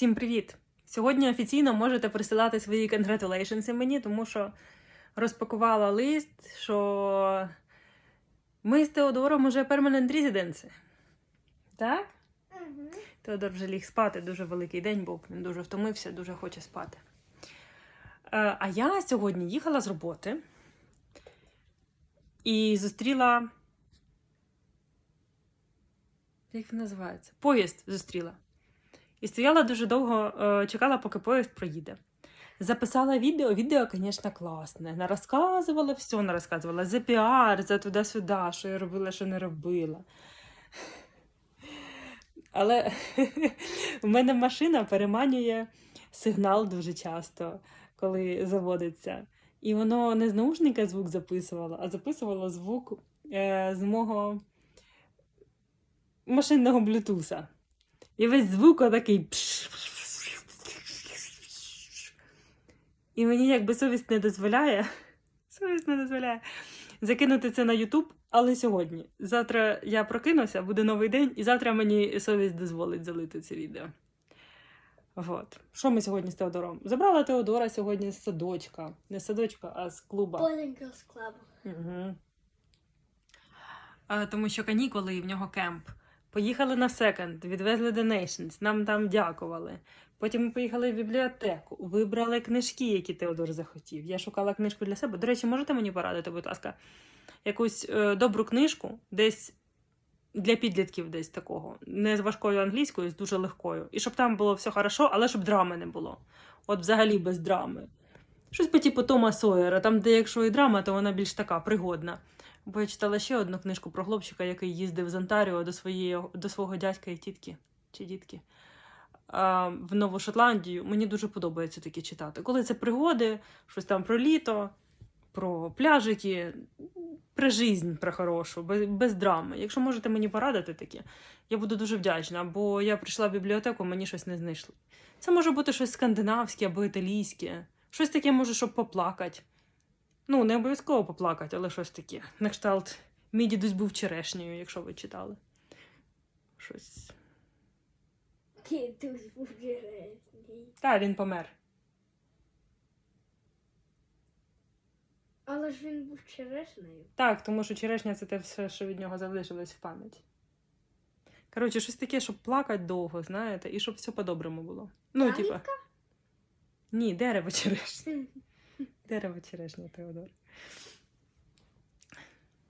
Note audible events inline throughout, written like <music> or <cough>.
Всім привіт! Сьогодні офіційно можете присилати свої congratulations мені, тому що розпакувала лист, що ми з Теодором уже permanent residents. Так? Угу. Теодор вже ліг спати, дуже великий день був, він дуже втомився, дуже хоче спати. Е, А я сьогодні їхала з роботи і зустріла. Як він називається? Поїзд зустріла. І стояла дуже довго, е, чекала, поки поїзд проїде. Записала відео, відео, звісно, класне. Нарозказувала все, нарозказувала за піар, за туди-сюди, що я робила, що не робила. Але <laughs> в мене машина переманює сигнал дуже часто, коли заводиться. І воно не з наушника звук записувало, а записувало звук е, з мого машинного блютуса. І весь звук отакий. І мені якби совість не дозволяє. <laughs> Совість не дозволяє закинути це на Ютуб, але сьогодні. Завтра я прокинуся, буде новий день, і завтра мені совість дозволить залити це відео. Вот. Що ми сьогодні з Теодором? Забрала Теодора сьогодні з садочка. Не з садочка, а з клуба. Boys Girls Club. Угу. А, тому що канікули і в нього кемп. Поїхали на секонд, відвезли Donations, нам там дякували. Потім ми поїхали в бібліотеку, вибрали книжки, які Теодор захотів. Я шукала книжку для себе. До речі, можете мені порадити, будь ласка, якусь е, добру книжку, десь для підлітків, десь такого. Не з важкою англійською, з дуже легкою. І щоб там було все хорошо, але щоб драми не було. От взагалі без драми. Щось по типу Тома Сойера, там, де якщо і драма, то вона більш така пригодна. Бо я читала ще одну книжку про хлопчика, який їздив з Онтаріо до, своєї, до свого дядька і тітки чи дітки а, в Нову Шотландію. Мені дуже подобається таке читати. Коли це пригоди, щось там про літо, про пляжики, про жизнь, про хорошу, без, без драми. Якщо можете мені порадити таке, я буду дуже вдячна, бо я прийшла в бібліотеку, мені щось не знайшли. Це може бути щось скандинавське або італійське, щось таке може, щоб поплакати. Ну, не обов'язково поплакати, але щось таке. На кшталт мій дідусь був черешнею, якщо ви читали. Щось. Тут був черешній. Та, він помер. Але ж він був черешнею. Так, тому що черешня це те все, що від нього залишилось в пам'яті. Коротше, щось таке, щоб плакати довго, знаєте, і щоб все по-доброму було. Ну, типа. Ні, дерево черешня. <laughs> Дерево черешня, Теодор.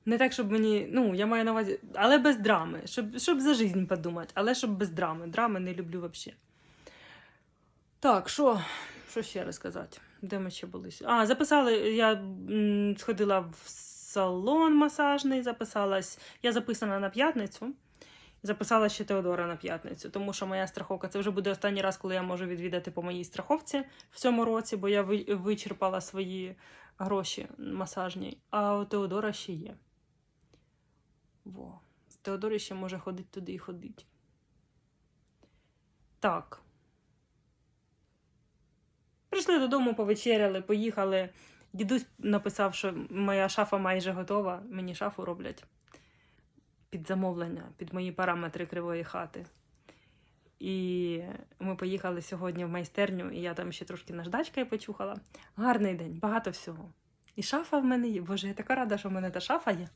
Не так, щоб мені. Ну, я маю на увазі, але без драми. Щоб, щоб за жизнь подумати, але щоб без драми. Драми не люблю взагалі. Так, що? Що ще розказати? Де ми ще були? А, записали. Я сходила в салон масажний, записалась. Я записана на п'ятницю. Записала ще Теодора на п'ятницю, тому що моя страховка це вже буде останній раз, коли я можу відвідати по моїй страховці в цьому році, бо я вичерпала свої гроші масажні, а у Теодора ще є. Во. Теодор ще може ходити туди і ходити. Так. Прийшли додому, повечеряли, поїхали. Дідусь написав, що моя шафа майже готова. Мені шафу роблять під замовлення, під мої параметри кривої хати. І ми поїхали сьогодні в майстерню, і я там ще трошки наждачка почухала. Гарний день, багато всього. І шафа в мене є. Боже, я така рада, що в мене та шафа є.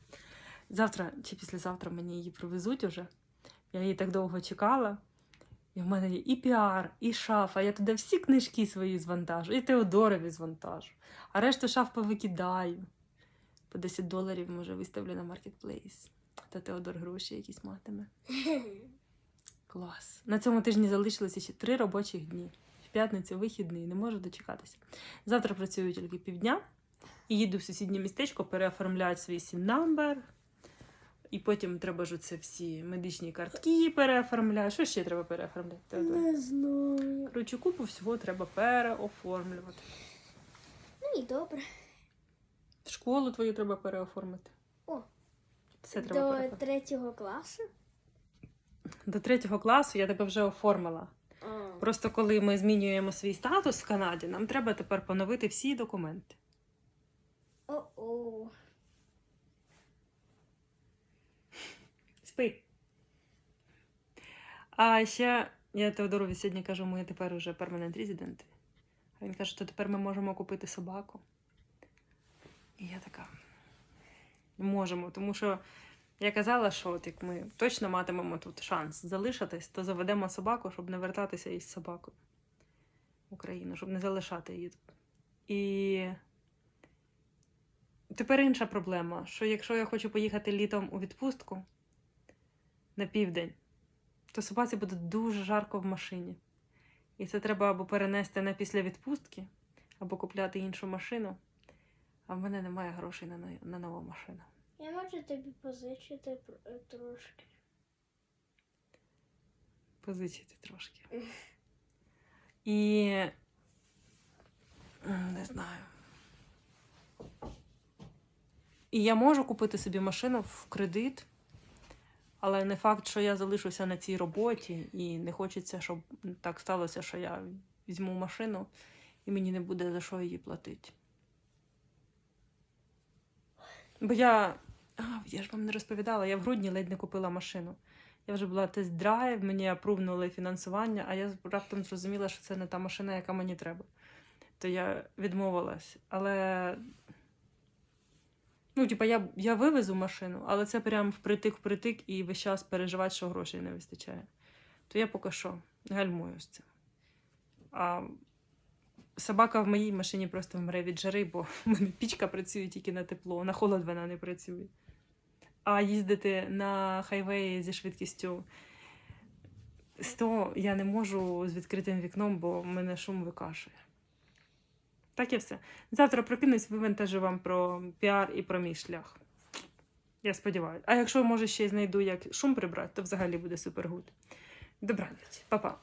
Завтра чи післязавтра мені її привезуть уже. Я її так довго чекала. І в мене є і піар, і шафа. Я туди всі книжки свої звантажу, і Теодорові звантажу. А решту шаф повикидаю. По 10 доларів, може, виставлю на маркетплейс. Та Теодор гроші якісь матиме. <laughs> Клас. На цьому тижні залишилося ще три робочих дні. В п'ятницю вихідний, не можу дочекатися. Завтра працюю тільки півдня і їду в сусіднє містечко переоформляти свій сім-намбер. І потім треба ж оце всі медичні картки переоформляти. Що ще треба переоформляти? Теодор? Не знаю. Коротше, купу всього треба переоформлювати. Ну і добре. Школу твою треба переоформити. Все треба До переоформити. третього класу. До третього класу я тебе вже оформила. А. Просто коли ми змінюємо свій статус в Канаді, нам треба тепер поновити всі документи. О-о. Спи. А ще Я Теодорові сьогодні кажу, ми тепер уже перманент резиденти. А він каже, то тепер ми можемо купити собаку. І я така. Можемо, тому що я казала, що от як ми точно матимемо тут шанс залишитись, то заведемо собаку, щоб не вертатися із собакою в Україну, щоб не залишати її тут. І тепер інша проблема, що якщо я хочу поїхати літом у відпустку на південь, то собаці буде дуже жарко в машині. І це треба або перенести на після відпустки, або купляти іншу машину. А в мене немає грошей на, на нову машину. Я можу тобі позичити трошки. Позичити трошки. І не знаю. І я можу купити собі машину в кредит, але не факт, що я залишуся на цій роботі, і не хочеться, щоб так сталося, що я візьму машину і мені не буде за що її платити. Бо я. А, я ж вам не розповідала, я в грудні ледь не купила машину. Я вже була тест-драйв, мені апрувнули фінансування, а я раптом зрозуміла, що це не та машина, яка мені треба. То я відмовилась. Але. Ну, типа, я, я вивезу машину, але це прям впритик-впритик і весь час переживати, що грошей не вистачає. То я поки що гальмую з цим. А собака в моїй машині просто вмре від жари, бо <laughs> пічка працює тільки на тепло, на холод вона не працює. А їздити на хайвеї зі швидкістю 100 я не можу з відкритим вікном, бо мене шум викашує. Так і все. Завтра прокинусь, вивантажу вам про піар і про мій шлях. Я сподіваюся. А якщо, може, ще знайду, як шум прибрати, то взагалі буде супергуд. Добраніч, Па-па.